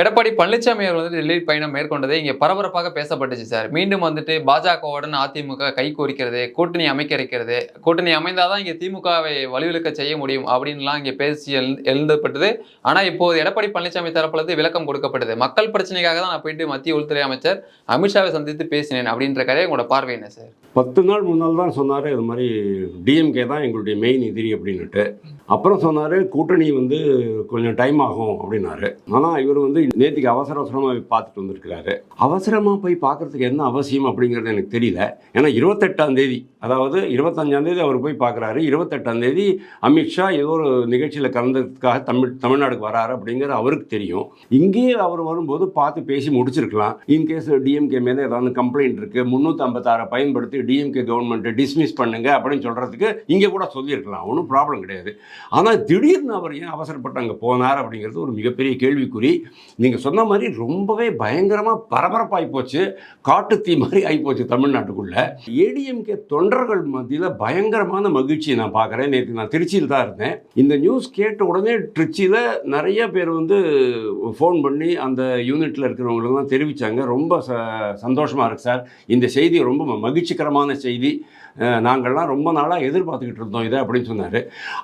எடப்பாடி பழனிசாமி அவர்கள் வந்து டெல்லி பயணம் மேற்கொண்டதே இங்கே பரபரப்பாக பேசப்பட்டுச்சு சார். மீண்டும் வந்துட்டு பாஜகவுடன் அதிமுக கை கோரிக்கிறது கூட்டணி அமைக்க இருக்கிறது கூட்டணி அமைந்தாதான் இங்கே திமுகவை வலுவிழுக்க செய்ய முடியும் அப்படின்லாம் இங்கே பேசி எழுந்து எழுந்தப்பட்டது. ஆனால் இப்போது எடப்பாடி பழனிசாமி தரப்புலேருந்து விளக்கம் கொடுக்கப்பட்டது. மக்கள் பிரச்சனைக்காக தான் நான் போயிட்டு மத்திய உள்துறை அமைச்சர் அமித்ஷாவை சந்தித்து பேசினேன் அப்படின்ற கதையை உங்களோட பார்வை என்ன சார்? பத்து நாள் முன்னால் தான் சொன்னார் இது மாதிரி டிஎம்கே தான் எங்களுடைய மெயின் எதிரி அப்படின்னுட்டு. அப்புறம் சொன்னார் கூட்டணி வந்து கொஞ்சம் டைம் ஆகும் அப்படின்னாரு. ஆனால் இவர் வந்து நேற்றுக்கு அவசர அவசரமாக பார்த்துட்டு வந்திருக்கிறாரு. அவசரமாக போய் பார்க்கறதுக்கு என்ன அவசியம் அப்படிங்கிறது எனக்கு தெரியல. ஏன்னா இருபத்தெட்டாம் தேதி அதாவது இருபத்தஞ்சாம் தேதி அவர் போய் பார்க்குறாரு. இருபத்தெட்டாம் தேதி அமித்ஷா ஏதோ ஒரு நிகழ்ச்சியில் கலந்ததுக்காக தமிழ் தமிழ்நாடுக்கு வராரு அப்படிங்கிறது அவருக்கு தெரியும். இங்கேயே அவர் வரும்போது பார்த்து பேசி முடிச்சிருக்கலாம். இன்கேஸ் டிஎம்கே மேலே ஏதாவது கம்ப்ளைண்ட் இருக்குது முந்நூற்றம்பத்தாறை பயன்படுத்தி டிஎம்கே கவர்மெண்ட்டை டிஸ்மிஸ் பண்ணுங்க அப்படின்னு சொல்கிறதுக்கு இங்கே கூட சொல்லியிருக்கலாம். ஒன்றும் ப்ராப்ளம் கிடையாது. ஆனால் திடீர்னு அவர் ஏன் அவசரப்பட்டு அங்கே போனார் அப்படிங்கிறது ஒரு மிகப்பெரிய கேள்விக்குறி. நீங்கள் சொன்ன மாதிரி ரொம்பவே பயங்கரமாக பரபரப்பாகி போச்சு காட்டு தீ மாதிரி ஆகிப்போச்சு தமிழ்நாட்டுக்குள்ளே. ஏடிஎம்கே தொண்டர்கள் மத்தியில் பயங்கரமான மகிழ்ச்சியை நான் பார்க்குறேன். நேற்று நான் திருச்சியில் தான் இருந்தேன். இந்த நியூஸ் கேட்ட உடனே திருச்சியில் நிறைய பேர் வந்து ஃபோன் பண்ணி அந்த யூனிட்டில் இருக்கிறவங்களுக்குலாம் தெரிவித்தாங்க ரொம்ப ச சந்தோஷமாக இருக்குது சார். இந்த செய்தி ரொம்ப மகிழ்ச்சிகரமான செய்தி. நாங்கள்லாம் ரொம்ப நாளாக எதிர்பார்த்துக்கிட்டு இருந்தோம் இதை அப்படின்னு சொன்னார்.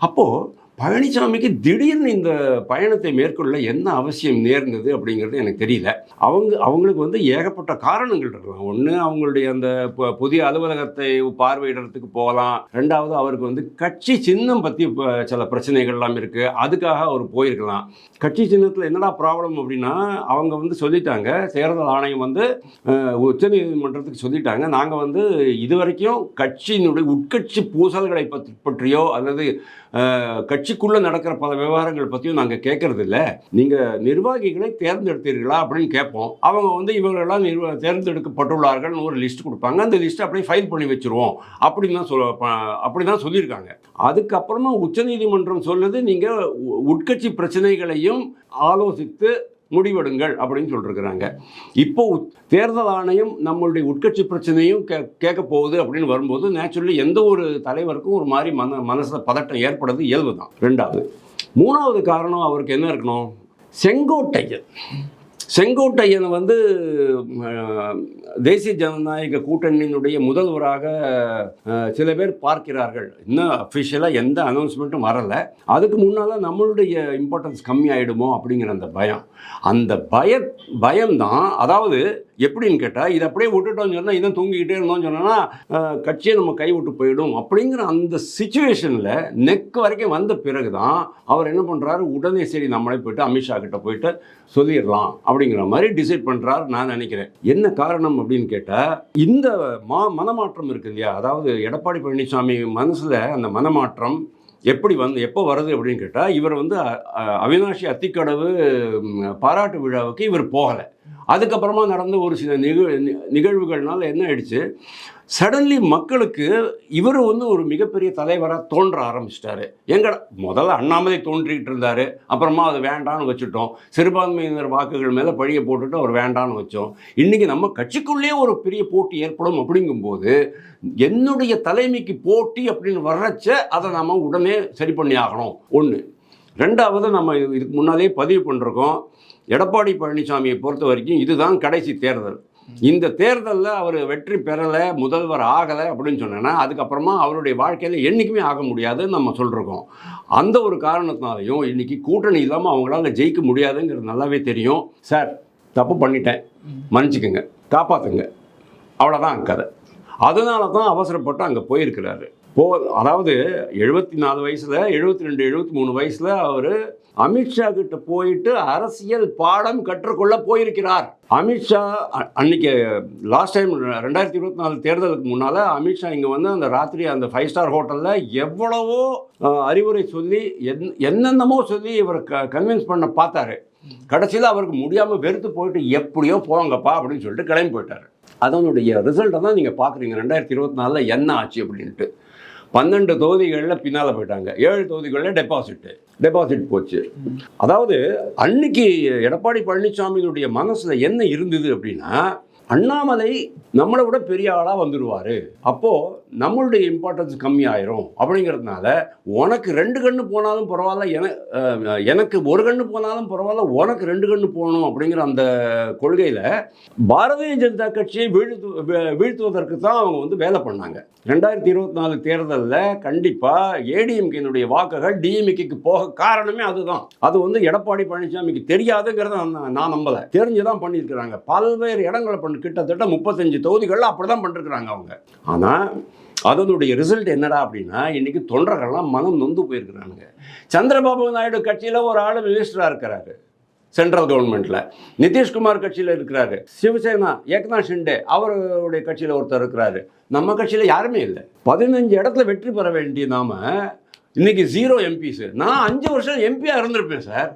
அப்போது பழனிசாமிக்கு திடீர்னு இந்த பயணத்தை மேற்கொள்ள என்ன அவசியம் நேர்ந்தது அப்படிங்கிறது எனக்கு தெரியல. அவங்க அவங்களுக்கு வந்து ஏகப்பட்ட காரணங்கள் இருக்கலாம். ஒன்று அவங்களுடைய அந்த புதிய அலுவலகத்தை பார்வையிடுறதுக்கு போகலாம். ரெண்டாவது அவருக்கு வந்து கட்சி சின்னம் பற்றி சில பிரச்சனைகள்லாம் இருக்குது அதுக்காக அவர் போயிருக்கலாம். கட்சி சின்னத்தில் என்னடா ப்ராப்ளம் அப்படின்னா அவங்க வந்து சொல்லிட்டாங்க. தேர்தல் ஆணையம் வந்து உச்சநீதிமன்றத்துக்கு சொல்லிட்டாங்க. நாங்கள் வந்து இதுவரைக்கும் கட்சியினுடைய உட்கட்சி பூசல்களை பற்றி பற்றியோ அல்லது கட்சி கட்சிக்குள்ளே நடக்கிற பல விவகாரங்கள் பற்றியும் நாங்கள் கேட்கறது இல்லை நீங்கள் நிர்வாகிகளை தேர்ந்தெடுத்தீர்களா அப்படின்னு கேட்போம் அவங்க வந்து இவங்களெல்லாம் நிர்வ தேர்ந்தெடுக்கப்பட்டுள்ளார்கள்னு ஒரு லிஸ்ட் கொடுப்பாங்க. அந்த லிஸ்ட்டை அப்படியே ஃபைல் பண்ணி வச்சுருவோம். அப்படின்னு தான் சொல்ல அப்படிதான் அப்படி தான் சொல்லியிருக்காங்க. அதுக்கப்புறமா உச்சநீதிமன்றம் சொல்லுது நீங்கள் உட்கட்சி பிரச்சனைகளையும் ஆலோசித்து முடிவெடுங்கள் அப்படின்னு சொல்லிருக்கிறாங்க. இப்போ உத்- தேர்தல் ஆணையம் நம்மளுடைய உட்கட்சி பிரச்சனையும் கே கேட்க போகுது அப்படின்னு வரும்போது நேச்சுரலி எந்த ஒரு தலைவருக்கும் ஒரு மாதிரி மன மனசில் பதட்டம் ஏற்படுறது இயல்பு தான் ரெண்டாவது. மூணாவது காரணம் அவருக்கு என்ன இருக்கணும்? செங்கோட்டையன். செங்கோட்டையன் வந்து தேசிய ஜனநாயக கூட்டணியினுடைய முதல்வராக சில பேர் பார்க்கிறார்கள். இன்னும் அஃபிஷியலாக எந்த அனௌன்ஸ்மெண்ட்டும் வரலை. அதுக்கு முன்னால் நம்மளுடைய இம்பார்ட்டன்ஸ் கம்மி ஆகிடுமோ அப்படிங்கிற அந்த பயம். அந்த பய பயம்தான். அதாவது எப்படின்னு கேட்டால் இதை அப்படியே விட்டுட்டோம்னு சொன்னால் இதை தூங்கிக்கிட்டே இருந்தோம்னு சொன்னோன்னா கட்சியை நம்ம கைவிட்டு போயிடும். அப்படிங்கிற அந்த சுச்சுவேஷனில் நெக் வரைக்கும் வந்த பிறகு தான் அவர் என்ன பண்ணுறாரு உடனே சரி நம்மளே போயிட்டு அமித்ஷா கிட்ட போயிட்டு சொல்லிடலாம் அப்படிங்கிற மாதிரி டிசைட் பண்ணுறாரு நான் நினைக்கிறேன். என்ன காரணம் அப்படின்னு கேட்டால் இந்த மா மனமாற்றம் இருக்கு இல்லையா? அதாவது எடப்பாடி பழனிசாமி மனசில் அந்த மனமாற்றம் எப்படி வந்து எப்போ வருது அப்படின்னு கேட்டால் இவர் வந்து அவினாஷி அத்திக்கடவு பாராட்டு விழாவுக்கு இவர் போகலை. அதுக்கப்புறமா நடந்த ஒரு சில நிகழ் நிகழ்வுகள்னால என்ன ஆயிடுச்சு? சடன்லி மக்களுக்கு இவர் வந்து ஒரு மிகப்பெரிய தலைவராக தோன்ற ஆரம்பிச்சிட்டாரு. எங்கட முதல்ல அண்ணாமலை தோன்றிக்கிட்டு இருந்தார். அப்புறமா அது வேண்டான்னு வச்சுட்டோம். சிறுபான்மையினர் வாக்குகள் மேலே பழியை போட்டுட்டு அவர் வேண்டான்னு வச்சோம். இன்றைக்கி நம்ம கட்சிக்குள்ளேயே ஒரு பெரிய போட்டி ஏற்படும் அப்படிங்கும்போது என்னுடைய தலைமைக்கு போட்டி அப்படின்னு வர்றச்ச அதை நம்ம உடனே சரி பண்ணி ஆகணும். ஒன்று ரெண்டாவது நம்ம இது- இதுக்கு முன்னாலே பதிவு பண்ணிருக்கோம். எடப்பாடி பழனிசாமியை பொறுத்த வரைக்கும் இதுதான் கடைசி தேர்தல். இந்த தேர்தலில் அவர் வெற்றி பெறலை முதல்வர் ஆகலை அப்படின்னு சொன்னேன்னா அதுக்கப்புறமா அவருடைய வாழ்க்கையில் என்றைக்குமே ஆக முடியாதுன்னு நம்ம சொல்லிருக்கோம் அந்த ஒரு காரணத்தினாலையும் இன்றைக்கி கூட்டணி இல்லாமல் அவங்களால ஜெயிக்க முடியாதுங்கிறது நல்லாவே தெரியும். சார் தப்பு பண்ணிட்டேன். மன்னிச்சுக்குங்க. காப்பாற்றுங்க அவ்வளோதான் கதை. அதனால தான் அவசரப்பட்டு அங்கே போயிருக்கிறாரு. போ அதாவது எழுபத்தி நாலு வயசில் எழுபத்தி ரெண்டு எழுபத்தி மூணு வயசில் அவர் அமித்ஷா கிட்ட போயிட்டு அரசியல் பாடம் கற்றுக்கொள்ள போயிருக்கிறார். அமித்ஷா அன்னைக்கு லாஸ்ட் டைம் ரெண்டாயிரத்தி இருபத்தி நாலு தேர்தலுக்கு முன்னால் அமித்ஷா இங்கே வந்து அந்த ராத்திரி அந்த ஃபைவ் ஸ்டார் ஹோட்டலில் எவ்வளவோ அறிவுரை சொல்லி என் என்னென்னமோ சொல்லி இவர் க கன்வின்ஸ் பண்ண பார்த்தாரு. கடைசியில் அவருக்கு முடியாமல் வெறுத்து போயிட்டு எப்படியோ போங்கப்பா அப்படின்னு சொல்லிட்டு கிளம்பி போயிட்டார். அதனுடைய ரிசல்ட்டை தான் நீங்கள் பார்க்குறீங்க ரெண்டாயிரத்தி இருபத்தி நாலில் என்ன ஆச்சு அப்படின்ட்டு. பன்னெண்டு தொகுதிகளில் பின்னால் போயிட்டாங்க. ஏழு தொகுதிகளில் டெபாசிட்டு டெபாசிட் போச்சு. அதாவது அன்னைக்கு எடப்பாடி பழனிசாமியினுடைய மனசில் என்ன இருந்தது அப்படின்னா அண்ணாமலை நம்மளை விட பெரிய ஆளாக வந்துடுவார் அப்போது நம்மளுடைய இம்பார்ட்டன்ஸ் கம்மியாயிரும் அப்படிங்கிறதுனால உனக்கு ரெண்டு கண்ணு போனாலும் பரவாயில்ல என எனக்கு ஒரு கண்ணு போனாலும் பரவாயில்ல உனக்கு ரெண்டு கண்ணு போகணும் அப்படிங்கிற அந்த கொள்கையில் பாரதிய ஜனதா கட்சியை வீழ்த்து வீழ்த்துவதற்கு தான் அவங்க வந்து வேலை பண்ணாங்க. ரெண்டாயிரத்தி இருபத்தி நாலு தேர்தலில் கண்டிப்பாக ஏடிஎம்கேனுடைய வாக்குகள் டிஎம்கேக்கு போக காரணமே அதுதான். அது வந்து எடப்பாடி பழனிசாமிக்கு தெரியாதுங்கிறத நான் நான் நம்பலை. தெரிஞ்சு தான் பண்ணியிருக்கிறாங்க. பல்வேறு இடங்களை பண்ணி கிட்டத்தட்ட முப்பத்தஞ்சு தொகுதிகளில் அப்படி தான் பண்ணிருக்கிறாங்க அவங்க. ஆனால் அதனுடைய ரிசல்ட் என்னடா அப்படின்னா இன்றைக்கி தொண்டர்கள்லாம் மனம் நொந்து போயிருக்கிறானுங்க. சந்திரபாபு நாயுடு கட்சியில் ஒரு ஆள் மினிஸ்டராக இருக்கிறாரு சென்ட்ரல் கவர்மெண்ட்டில் நிதிஷ்குமார் கட்சியில் இருக்கிறாரு. சிவசேனா ஏக்நாத் ஷிண்டே அவருடைய கட்சியில் ஒருத்தர் இருக்கிறாரு. நம்ம கட்சியில் யாருமே இல்லை. பதினஞ்சு இடத்துல வெற்றி பெற வேண்டிய நாம் இன்னைக்கு ஜீரோ எம்பிஸு நான் அஞ்சு வருஷம் எம்பியாக இருந்திருப்பேன் சார்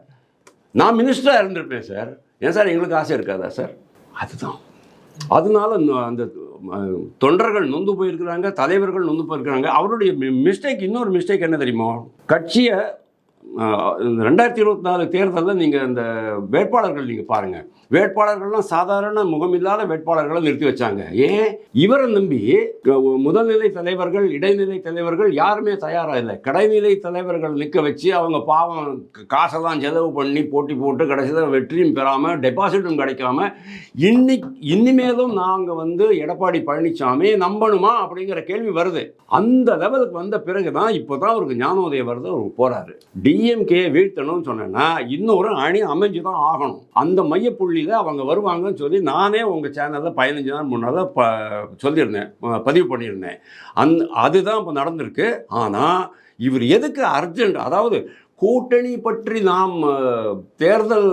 நான் மினிஸ்டராக இருந்திருப்பேன் சார் ஏன் சார் எங்களுக்கு ஆசை இருக்காதா சார் அதுதான். அதனால அந்த தொண்டர்கள் நொந்து போயிருக்கிறாங்க தலைவர்கள் நொந்து போயிருக்கிறாங்க. அவருடைய மிஸ்டேக் இன்னொரு மிஸ்டேக் என்ன தெரியுமா? கட்சியை இந்த ரெண்டாயிரத்தி இருபத்தி நாலு தேர்தலில் நீங்கள் இந்த வேட்பாளர்கள் நீங்கள் பாருங்கள் வேட்பாளர்கள்லாம் சாதாரண முகமில்லாத வேட்பாளர்களை நிறுத்தி வச்சாங்க. ஏன்? இவரை நம்பி முதல்நிலை தலைவர்கள் இடைநிலை தலைவர்கள் யாருமே தயாராக இல்லை. கடைநிலை தலைவர்கள் நிற்க வச்சு அவங்க பாவம் காசெல்லாம் செலவு பண்ணி போட்டி போட்டு கடைசியில் வெற்றியும் பெறாமல் டெபாசிட்டும் கிடைக்காம இன்னி இனிமேலும் நாங்கள் வந்து எடப்பாடி பழனிசாமி நம்பணுமா அப்படிங்கிற கேள்வி வருது. அந்த லெவலுக்கு வந்த பிறகு தான் இப்போ தான் அவருக்கு ஞானோதயம் வருது அவர் போகிறாரு டிஎம்கே வீழ்த்தணும்னு சொன்னேன்னா இன்னொரு அணி அமைஞ்சு தான் ஆகணும். அந்த மையப்புள்ளியில் அவங்க வருவாங்கன்னு சொல்லி நானே உங்கள் சேனலில் பதினஞ்சு நாள் முன்னால் ப சொல்லியிருந்தேன் பதிவு பண்ணியிருந்தேன். அந் அதுதான் இப்போ நடந்திருக்கு. ஆனால் இவர் எதுக்கு அர்ஜென்ட் அதாவது கூட்டணி பற்றி நாம் தேர்தல்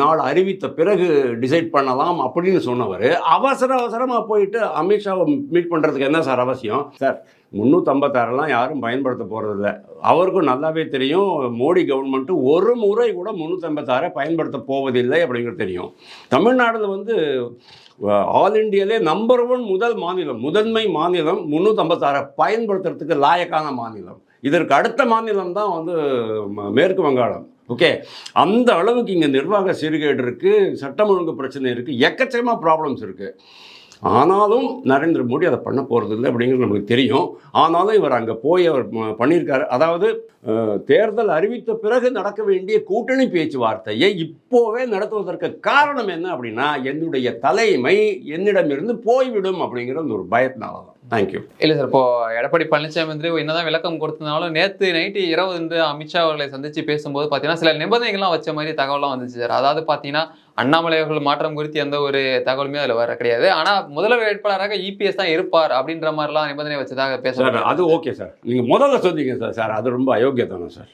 நாள் அறிவித்த பிறகு டிசைட் பண்ணலாம் அப்படின்னு சொன்னவர். அவசர அவசரமாக போயிட்டு அமித்ஷாவை மீட் பண்ணுறதுக்கு என்ன சார் அவசியம்? சார். முந்நூற்றம்பத்தாறுலாம் யாரும் பயன்படுத்த போகிறதில்ல அவருக்கும் நல்லாவே தெரியும். மோடி கவர்மெண்ட்டு ஒரு முறை கூட முந்நூற்றம்பத்தாறை பயன்படுத்த போவதில்லை அப்படிங்கிறது தெரியும். தமிழ்நாடுல வந்து ஆல் இண்டியாலே நம்பர் ஒன் முதல் மாநிலம் முதன்மை மாநிலம் முந்நூற்றம்பத்தாறை பயன்படுத்துறதுக்கு லாயக்கான மாநிலம். இதற்கு அடுத்த மாநிலம் தான் வந்து ம- மேற்கு வங்காளம். ஓகே அந்த அளவுக்கு இங்கே நிர்வாக சீர்கேடு இருக்குது சட்டம் ஒழுங்கு பிரச்சனை இருக்குது எக்கச்சக்கமாக ப்ராப்ளம்ஸ் இருக்குது ஆனாலும் நரேந்திர மோடி அதை பண்ண போகிறது இல்லை அப்படிங்கிறது நமக்கு தெரியும். ஆனாலும் இவர் அங்கே போய் அவர் பண்ணியிருக்காரு. அதாவது தேர்தல் அறிவித்த பிறகு நடக்க வேண்டிய கூட்டணி பேச்சுவார்த்தையை இப்போவே நடத்துவதற்கு காரணம் என்ன அப்படின்னா என்னுடைய தலைமை என்னிடமிருந்து போய்விடும் அப்படிங்கிற ஒரு பயத்தினால தான் தேங்க்யூ இல்ல சார் இப்போ எடப்பாடி பழனிசாமி வந்து என்னதான் விளக்கம் கொடுத்திருந்தாலும் நேத்து நைட்டு இரவு வந்து அமித்ஷா அவர்களை சந்திச்சு பேசும்போது பாத்தீங்கன்னா சில நிபந்தனைகள்லாம் வச்ச மாதிரி தகவல்லாம் வந்துச்சு சார் அதாவது பாத்தீங்கன்னா அண்ணாமலை அவர்கள் மாற்றம் குறித்து எந்த ஒரு தகவலுமே அதுல வர கிடையாது. ஆனா முதல்வர் வேட்பாளராக இபிஎஸ் தான் இருப்பார் அப்படின்ற மாதிரிலாம் நிபந்தனை வச்சதாக சார் பேச அது ஓகே சார் நீங்கள் முதல்ல சொன்னீங்க சார் சார் அது ரொம்ப அயோக்கியதானம் சார்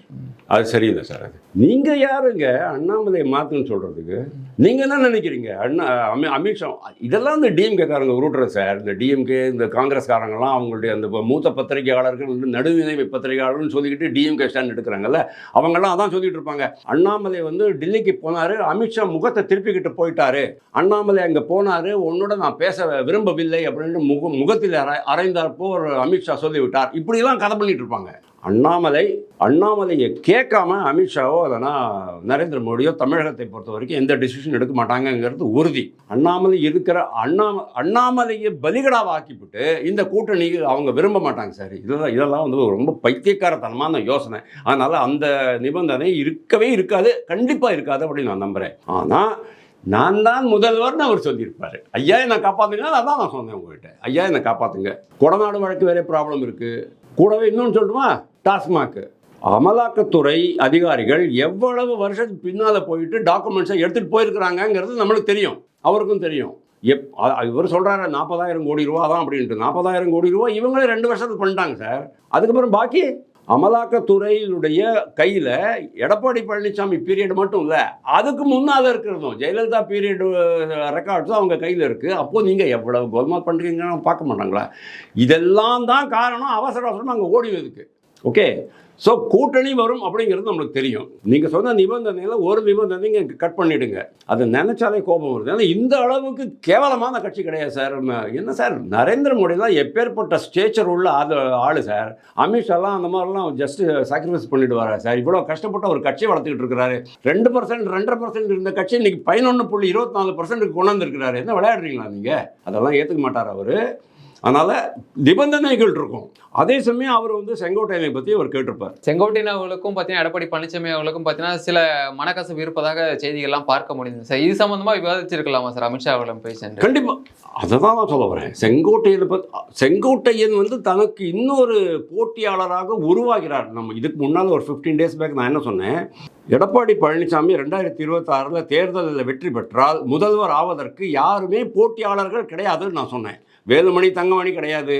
அது சரியில்லை சார் அது நீங்கள் யாருங்க? அண்ணாமலை மாற்றுன்னு சொல்கிறதுக்கு நீங்கள் என்ன நினைக்கிறீங்க? அண்ணா அமி அமித்ஷா இதெல்லாம் இந்த டிஎம்கேக்காரங்க உருட்டுறது சார் இந்த டிஎம்கே இந்த காங்கிரஸ்காரங்கெல்லாம் அவங்களுடைய அந்த மூத்த பத்திரிகையாளர்கள் வந்து நடுநிலை பத்திரிகையாளர்னு சொல்லிக்கிட்டு டிஎம்கே ஸ்டாண்ட் எடுக்கிறாங்கல்ல அவங்கெல்லாம் அதான் சொல்லிட்டு இருப்பாங்க. அண்ணாமலை வந்து டெல்லிக்கு போனார் அமித்ஷா முகத்தை திருப்பிக்கிட்டு போயிட்டாரு. அண்ணாமலை அங்கே போனார் உன்னோட நான் பேச விரும்பவில்லை அப்படின்னு முக முகத்தில் அரை அரைந்தாற்போ ஒரு அமித்ஷா சொல்லிவிட்டார். இப்படிலாம் கதை பண்ணிட்டு இருப்பாங்க. அண்ணாமலை அண்ணாமலையை கேட்காம அமித்ஷாவோ இல்லைன்னா நரேந்திர மோடியோ தமிழகத்தை பொறுத்த வரைக்கும் எந்த டிசிஷன் எடுக்க மாட்டாங்கங்கிறது உறுதி. அண்ணாமலை இருக்கிற அண்ணாம அண்ணாமலையை பலிகடாவாக்கிவிட்டு இந்த கூட்டணிக்கு அவங்க விரும்ப மாட்டாங்க சார். இதெல்லாம் இதெல்லாம் வந்து ரொம்ப பைத்தியக்காரத்தனமான யோசனை. அதனால் அந்த நிபந்தனை இருக்கவே இருக்காது கண்டிப்பாக இருக்காது அப்படின்னு நான் நம்புகிறேன் ஆனால் நான் தான் முதல்வர்னு அவர் சொல்லியிருப்பார். ஐயா என்னை காப்பாற்றுங்க அதான் நான் சொன்னேன் உங்ககிட்ட. ஐயா என்னை காப்பாற்றுங்க கொடநாடு வழக்கு வேறே ப்ராப்ளம் இருக்குது கூடவே இன்னொன்று சொல்லட்டுமா? டாஸ்மாக். அமலாக்கத்துறை அதிகாரிகள் எவ்வளவு வருஷத்துக்கு பின்னால் போயிட்டு டாக்குமெண்ட்ஸை எடுத்துகிட்டு போயிருக்கிறாங்கங்கிறது நம்மளுக்கு தெரியும். அவருக்கும் தெரியும். எப் இவர் சொல்கிறாரு நாற்பதாயிரம் கோடி ரூபா தான் அப்படின்ட்டு. நாற்பதாயிரம் கோடி ரூபா இவங்களே ரெண்டு வருஷத்துக்கு பண்ணிட்டாங்க சார். அதுக்கப்புறம் பாக்கி? அமலாக்கத்துறையினுடைய கையில் எடப்பாடி பழனிசாமி பீரியட் மட்டும் இல்லை அதுக்கு முன்னால் இருக்கிறதும் ஜெயலலிதா பீரியடு ரெக்கார்ட்ஸும் அவங்க கையில் இருக்குது அப்போது நீங்கள் எவ்வளோ கோல்மால் பண்ணுறீங்கன்னு பார்க்க மாட்டாங்களா? இதெல்லாம் தான் காரணம். அவசர அவசரமாக அங்கே ஓடிவதுக்கு ஓகே ஸோ கூட்டணி வரும் அப்படிங்கிறது நம்மளுக்கு தெரியும். நீங்கள் சொன்ன நிபந்தனைகளை ஒரு நிபந்தனைங்க கட் பண்ணிவிடுங்க அதை நினச்சாலே கோபம் வருது. ஏன்னா இந்த அளவுக்கு கேவலமான கட்சி கிடையாது சார். என்ன சார்? நரேந்திர மோடிலாம் எப்பேற்பட்ட ஸ்டேச்சர் உள்ள அது ஆள் சார். அமித்ஷாலாம் அந்த மாதிரிலாம் ஜஸ்ட் சாக்ரிஃபைஸ் பண்ணிடுவாரா சார்? இவ்வளோ கஷ்டப்பட்டு ஒரு கட்சியை வளர்த்துக்கிட்டு இருக்கிறாரு. ரெண்டு பர்சன்ட் ரெண்டரை பர்சன்ட் இருந்த கட்சி இன்னைக்கு பதினொன்று புள்ளி இருபத்தி நாலு பர்சன்ட்டுக்கு கொண்டு வந்திருக்கிறாரு. என்ன விளையாடுறீங்களா நீங்கள் அதெல்லாம் ஏற்றுக்க மாட்டார் அவர்? அதனால் நிபந்தனைகள் இருக்கும். அதே சமயம் அவர் வந்து செங்கோட்டையனை பற்றி அவர் கேட்டிருப்பார். செங்கோட்டையன் அவர்களுக்கும் பார்த்தீங்கன்னா எடப்பாடி பழனிசாமி அவர்களுக்கும் பார்த்தீங்கன்னா சில மனக்கசப்பு இருப்பதாக செய்திகள்லாம் பார்க்க முடியுது சார் இது சம்பந்தமா விவாதிச்சிருக்கலாமா சார் அமித்ஷா அவர்களும் சென்று கண்டிப்பாக அதை தான் நான் சொல்ல வரேன். செங்கோட்டையனை பற்றி செங்கோட்டையன் வந்து தனக்கு இன்னொரு போட்டியாளராக உருவாகிறார். நம்ம இதுக்கு முன்னால் ஒரு ஃபிஃப்டீன் டேஸ் பேக் நான் என்ன சொன்னேன்? எடப்பாடி பழனிசாமி ரெண்டாயிரத்தி இருபத்தாறில் தேர்தலில் வெற்றி பெற்றால் முதல்வர் ஆவதற்கு யாருமே போட்டியாளர்கள் கிடையாதுன்னு நான் சொன்னேன். வேலுமணி தங்கமணி கிடையாது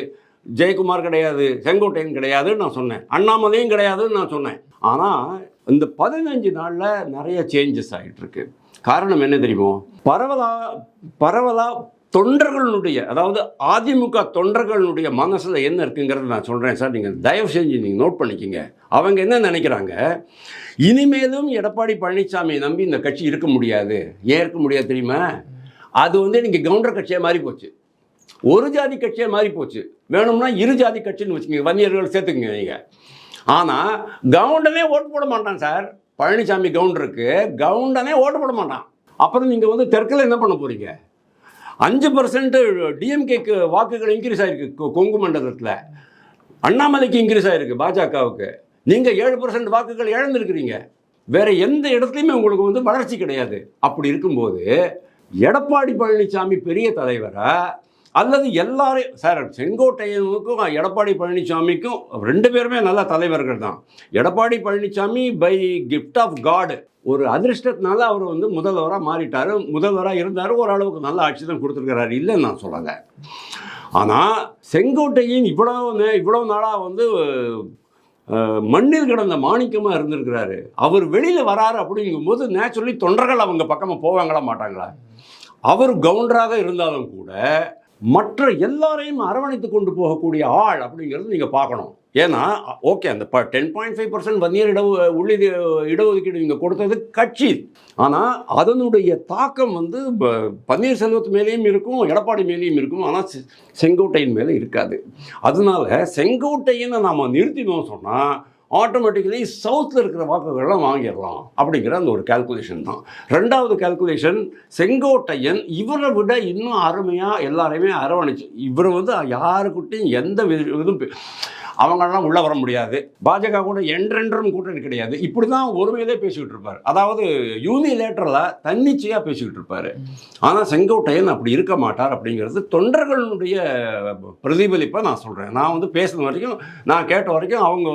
ஜெயக்குமார் கிடையாது செங்கோட்டையன் கிடையாதுன்னு நான் சொன்னேன். அண்ணாமலையும் கிடையாதுன்னு நான் சொன்னேன். ஆனால் இந்த பதினஞ்சு நாளில் நிறைய சேஞ்சஸ் ஆகிட்டுருக்கு காரணம் என்ன தெரியுமோ? பரவலா பரவலா தொண்டர்களுடைய அதாவது அதிமுக தொண்டர்களுடைய மனசில் என்ன இருக்குங்கிறத நான் சொல்கிறேன் சார். நீங்கள் தயவு செஞ்சு நீங்கள் நோட் பண்ணிக்கிங்க. அவங்க என்ன நினைக்கிறாங்க? இனிமேலும் எடப்பாடி பழனிசாமியை நம்பி இந்த கட்சி இருக்க முடியாது. ஏன் இருக்க முடியாது தெரியுமா? அது வந்து நீங்கள் கவுண்டர் கட்சியாக மாறி போச்சு. ஒரு ஜாதி கட்சியாக மாறி போச்சு. வேணும்னா இரு ஜாதி கட்சின்னு வச்சுக்கோங்க வன்னியர்கள் சேர்த்துக்குங்க நீங்கள் ஆனால் கவுண்டனே ஓட்டு போட மாட்டான் சார். பழனிசாமி கவுண்டருக்கு கவுண்டனே ஓட்டு போட மாட்டான். அப்புறம் நீங்கள் வந்து தெற்கில் என்ன பண்ண போகிறீங்க அஞ்சு பர்சன்ட் டிஎம்கேக்கு வாக்குகள் இன்க்ரீஸ் ஆகிருக்கு கொ- கொங்கு மண்டலத்தில். அண்ணாமலைக்கு இன்க்ரீஸ் ஆகிருக்கு பாஜகவுக்கு. நீங்கள் ஏழு பர்சன்ட் வாக்குகள் இழந்திருக்கிறீங்க. வேறு எந்த இடத்துலையுமே உங்களுக்கு வந்து வளர்ச்சி கிடையாது. அப்படி இருக்கும்போது எடப்பாடி பழனிசாமி பெரிய தலைவராக அல்லது எல்லாரையும் சார் செங்கோட்டையனுக்கும் எடப்பாடி பழனிசாமிக்கும் ரெண்டு பேருமே நல்ல தலைவர்கள் தான். Edappadi Palaniswami by gift of God ஒரு அதிர்ஷ்டத்தினால அவர் வந்து முதல்வராக மாறிட்டார். முதல்வராக இருந்தார். ஓரளவுக்கு நல்ல ஆட்சி தான் கொடுத்துருக்கிறாரு. இல்லைன்னு நான் சொல்லலை. ஆனால் செங்கோட்டையின் இவ்வளவு நே- இவ்வளவு நாளாக வந்து மண்ணில் கிடந்த மாணிக்கமாக இருந்திருக்கிறாரு. அவர் வெளியில் வராரு அப்படிங்கும்போது நேச்சுரலி தொண்டர்கள் அவங்க பக்கமாக போவாங்களா மாட்டாங்களா? அவர் கவுண்டராக இருந்தாலும் கூட மற்ற எல்லாரையும் அரவணைத்து கொண்டு போகக்கூடிய ஆள் அப்படிங்கிறது நீங்கள் பார்க்கணும். ஏன்னா ஓகே அந்த ten point five percent Vanniyar இட உள்ளிது இடஒதுக்கீடு நீங்கள் கொடுத்தது கட்சி. ஆனால் அதனுடைய தாக்கம் வந்து ப- பன்னீர்செல்வத்து மேலேயும் இருக்கும் எடப்பாடி மேலேயும் இருக்கும். ஆனால் செ- செங்கோட்டையின் மேலே இருக்காது. அதனால செங்கோட்டையனை நாம் நிறுத்தினோம் சொன்னால் ஆட்டோமேட்டிக்கலி சவுத்தில் இருக்கிற வாக்குகள்லாம் வாங்கிடலாம் அப்படிங்கிற அந்த ஒரு கால்குலேஷன் தான். ரெண்டாவது கால்குலேஷன் செங்கோட்டையன் இவரை விட இன்னும் அருமையாக எல்லாரையுமே அரவணைச்சு இவர் வந்து யாருக்கிட்டையும் எந்த இதுவும் பே- உள்ளே வர முடியாது. பாஜக கூட என்றென்றும் கூட்டணி கிடையாது. இப்படி தான் ஒருமையிலே பேசிக்கிட்டு இருப்பார். அதாவது யூனிலேட்டரலாக தன்னிச்சையாக பேசிக்கிட்டு இருப்பார். ஆனால் செங்கோட்டையன் அப்படி இருக்க மாட்டார் அப்படிங்கிறது தொண்டர்களுடைய பிரதிபலிப்பை நான் சொல்கிறேன் நான் வந்து பேசுன வரைக்கும் நான் கேட்ட வரைக்கும் அவங்க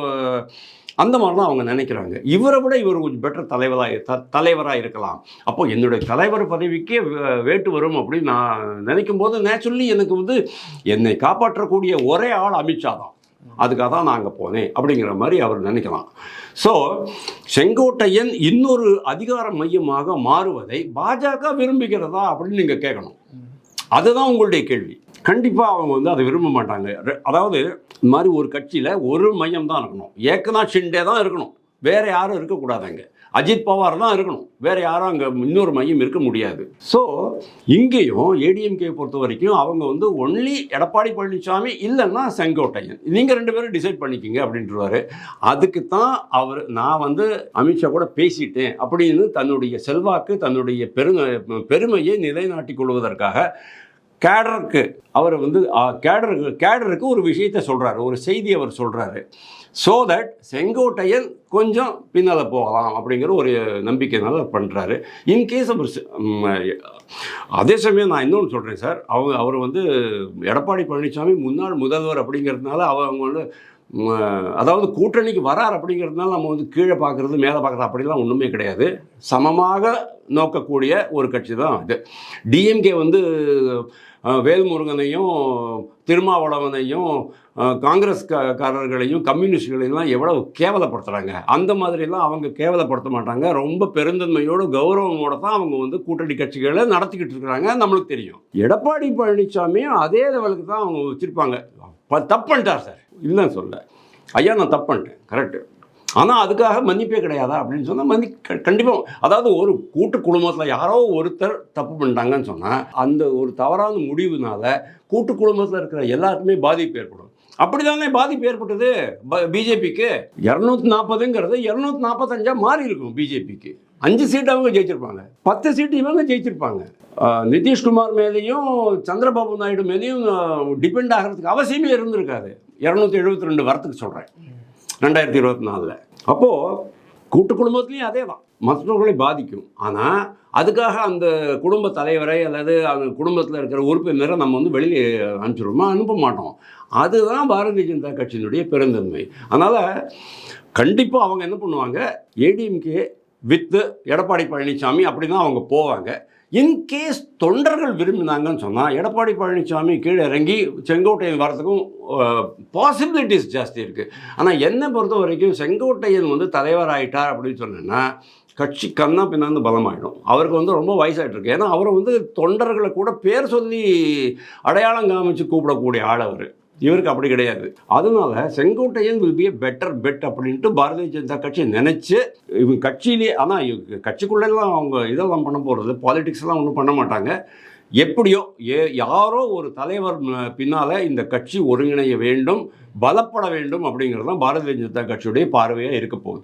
அந்த மாதிரிலாம் அவங்க நினைக்கிறாங்க. இவரை விட இவர் கொஞ்சம் பெட்டர் தலைவராக த தலைவராக இருக்கலாம். அப்போ என்னுடைய தலைவர் பதவிக்கே வே- வேட்டு வரும் அப்படின்னு நான் நினைக்கும் போது நேச்சுரலி எனக்கு வந்து என்னை காப்பாற்றக்கூடிய ஒரே ஆள் அமித்ஷா தான். அதுக்காக தான் நான் அங்கே போனேன் அப்படிங்கிற மாதிரி அவர் நினைக்கலாம். ஸோ செங்கோட்டையன் இன்னொரு அதிகார மையமாக மாறுவதை பாஜக விரும்புகிறதா அப்படின்னு நீங்கள் கேட்கணும். அதுதான் உங்களுடைய கேள்வி. கண்டிப்பாக அவங்க வந்து அதை விரும்ப மாட்டாங்க. அதாவது இந்த மாதிரி ஒரு கட்சியில் ஒரு மையம் தான் இருக்கணும். ஏக்கநாத் ஷிண்டே தான் இருக்கணும். வேறு யாரும் இருக்கக்கூடாது அங்கே. அஜித் பவார் தான் இருக்கணும். வேற யாரும் அங்கே இன்னொரு மையம் இருக்க முடியாது. ஸோ இங்கேயும் ஏடிஎம்கே பொறுத்த வரைக்கும் அவங்க வந்து ஒன்லி எடப்பாடி பழனிசாமி இல்லைன்னா செங்கோட்டையன். நீங்கள் ரெண்டு பேரும் டிசைட் பண்ணிக்கிங்க அப்படின்றவாரு. அதுக்கு தான் அவர் நான் வந்து அமித்ஷா கூட பேசிட்டேன் அப்படின்னு தன்னுடைய செல்வாக்கு தன்னுடைய பெருமை பெருமையை நிலைநாட்டிக் கொள்வதற்காக கேடருக்கு அவர் வந்து கேடருக்கு கேடருக்கு ஒரு விஷயத்தை சொல்கிறாரு ஒரு செய்தி அவர் சொல்கிறாரு ஸோ தட் செங்கோட்டையன் கொஞ்சம் பின்னால் போகலாம் அப்படிங்கிற ஒரு நம்பிக்கையினால பண்ணுறாரு இன்கேஸ் அவர் அதே சமயம் நான் இன்னொன்று சொல்கிறேன் சார். அவங்க அவர் வந்து எடப்பாடி பழனிசாமி முன்னாள் முதல்வர் அப்படிங்கிறதுனால அவங்க வந்து அதாவது கூட்டணிக்கு வரார் அப்படிங்கிறதுனால நம்ம வந்து கீழே பார்க்குறது மேலே பார்க்குறது அப்படிலாம் ஒன்றுமே கிடையாது. சமமாக நோக்கக்கூடிய ஒரு கட்சி தான் இது டிஎம்கே வந்து வேல்முருகனையும் திருமாவளவனையும் காங்கிரஸ் காரர்களையும் கம்யூனிஸ்டுகளையும் எவ்வளவு கேவலப்படுத்துகிறாங்க அந்த மாதிரிலாம் அவங்க கேவலப்படுத்த மாட்டாங்க. ரொம்ப பெருந்தன்மையோடு கௌரவமோட தான் அவங்க வந்து கூட்டணி கட்சிகளை நடத்திக்கிட்டு இருக்கிறாங்க. நம்மளுக்கு தெரியும். எடப்பாடி பழனிசாமியும் அதே லெவலுக்கு தான் அவங்க வச்சுருப்பாங்க. தப்பு பண்ணிட்டார் சார். இல்லைன்னு சொல்ல ஐயா நான் தப்பு பண்ணிட்டேன். கரெக்டு ஆனால் அதுக்காக மன்னிப்பே கிடையாதா அப்படின்னு சொன்னால் மன்னி கண்டிப்பாக அதாவது ஒரு கூட்டு குடும்பத்தில் யாரோ ஒருத்தர் தப்பு பண்ணிட்டாங்கன்னு சொன்னால் அந்த ஒரு தவறான முடிவுனால கூட்டு குடும்பத்தில் இருக்கிற எல்லாருக்குமே பாதிப்பு ஏற்படும். அப்படி தானே பாதிப்பு ஏற்பட்டது பிஜேபிக்கு? இரநூத்தி நாற்பதுங்கிறது இரநூத்தி நாற்பத்தஞ்சா மாறி இருக்கும் பிஜேபிக்கு. அஞ்சு சீட் அவங்க ஜெயிச்சிருப்பாங்க. பத்து சீட்டு இவங்க ஜெயிச்சிருப்பாங்க. நிதிஷ்குமார் மேலேயும் சந்திரபாபு நாயுடு மேலேயும் டிபெண்ட் ஆகிறதுக்கு அவசியமே இருந்திருக்காது. இரநூத்தி எழுபத்தி ரெண்டு வரத்துக்கு சொல்கிறேன் ரெண்டாயிரத்தி இருபத்தி நாலில். அப்போது கூட்டு குடும்பத்துலேயும் அதே தான் மற்றவர்களை பாதிக்கும். ஆனால் அதுக்காக அந்த குடும்ப தலைவரை அல்லது அந்த குடும்பத்தில் இருக்கிற உறுப்பினரை நம்ம வந்து வெளியே அனுப்பிச்சிடுவோமா அனுப்ப மாட்டோம். அதுதான் பாரதிய ஜனதா கட்சியினுடைய பெருந்தன்மை. அதனால் கண்டிப்பாக அவங்க என்ன பண்ணுவாங்க? ஏடிஎம்கே வித்து எடப்பாடி பழனிசாமி அப்படி தான் அவங்க போவாங்க. இன்கேஸ் தொண்டர்கள் விரும்பினாங்கன்னு சொன்னால் எடப்பாடி பழனிசாமி கீழே இறங்கி செங்கோட்டையன் வரதுக்கும் பாசிபிலிட்டிஸ் ஜாஸ்தி இருக்குது ஆனால் என்னை பொறுத்த வரைக்கும் செங்கோட்டையன் வந்து தலைவர் ஆயிட்டார் அப்படின்னு சொன்னேன்னா கட்சி கண்ணா பின்னாந்து பலமாயிடும். அவருக்கு வந்து ரொம்ப வயசாகிட்டு இருக்கு. ஏன்னா அவரை வந்து தொண்டர்களை கூட பேர் சொல்லி அடையாளம் காமிச்சு கூப்பிடக்கூடிய ஆள் அவர். இவருக்கு அப்படி கிடையாது. அதனால Sengottaiyan will be better bet அப்படின்ட்டு பாரதிய ஜனதா கட்சி நினைச்சு இவங்க கட்சியிலேயே ஆனால் கட்சிக்குள்ளெல்லாம் அவங்க இதெல்லாம் பண்ண போகிறது பாலிடிக்ஸ்லாம் ஒன்றும் பண்ண மாட்டாங்க. எப்படியோ ஏ யாரோ ஒரு தலைவர் பின்னால் இந்த கட்சி ஒருங்கிணைய வேண்டும் பலப்பட வேண்டும் அப்படிங்கிறது தான் பாரதிய ஜனதா கட்சியுடைய பார்வையாக இருக்க போகுது.